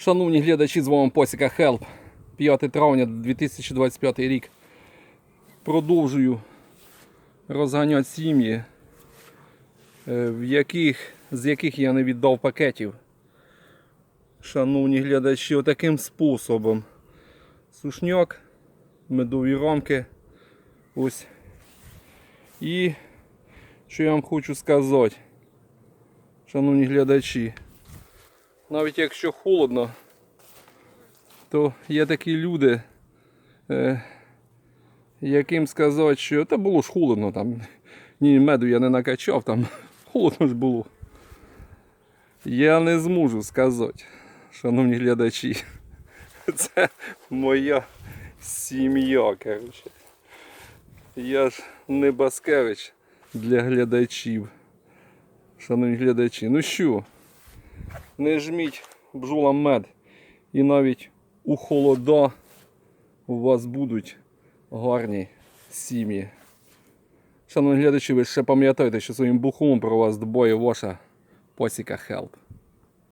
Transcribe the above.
Шановні глядачі, з вами Посіка Хелп. 5 травня 2025 рік. Продовжую розганяти сім'ї, е, в яких, з яких я не віддав пакетів. Шановні глядачі, отаким способом. Сушняк, медові рамки. Ось. І що я вам хочу сказати, шановні глядачі. Навіть якщо холодно, то є такі люди, е, яким сказати, що та було ж холодно там. Ні, меду я не накачав, там холодно ж було. Я не зможу сказати, шановні глядачі. Це моя сім'я, коротше. Я ж не Баскевич для глядачів. Шановні глядачі, ну що? Не жміть бджолам мед. І навіть у холода у вас будуть гарні сім'ї. Шановні глядачі, ви ще пам'ятаєте, що своїм бухом про вас дбає ваша посіка Хелп.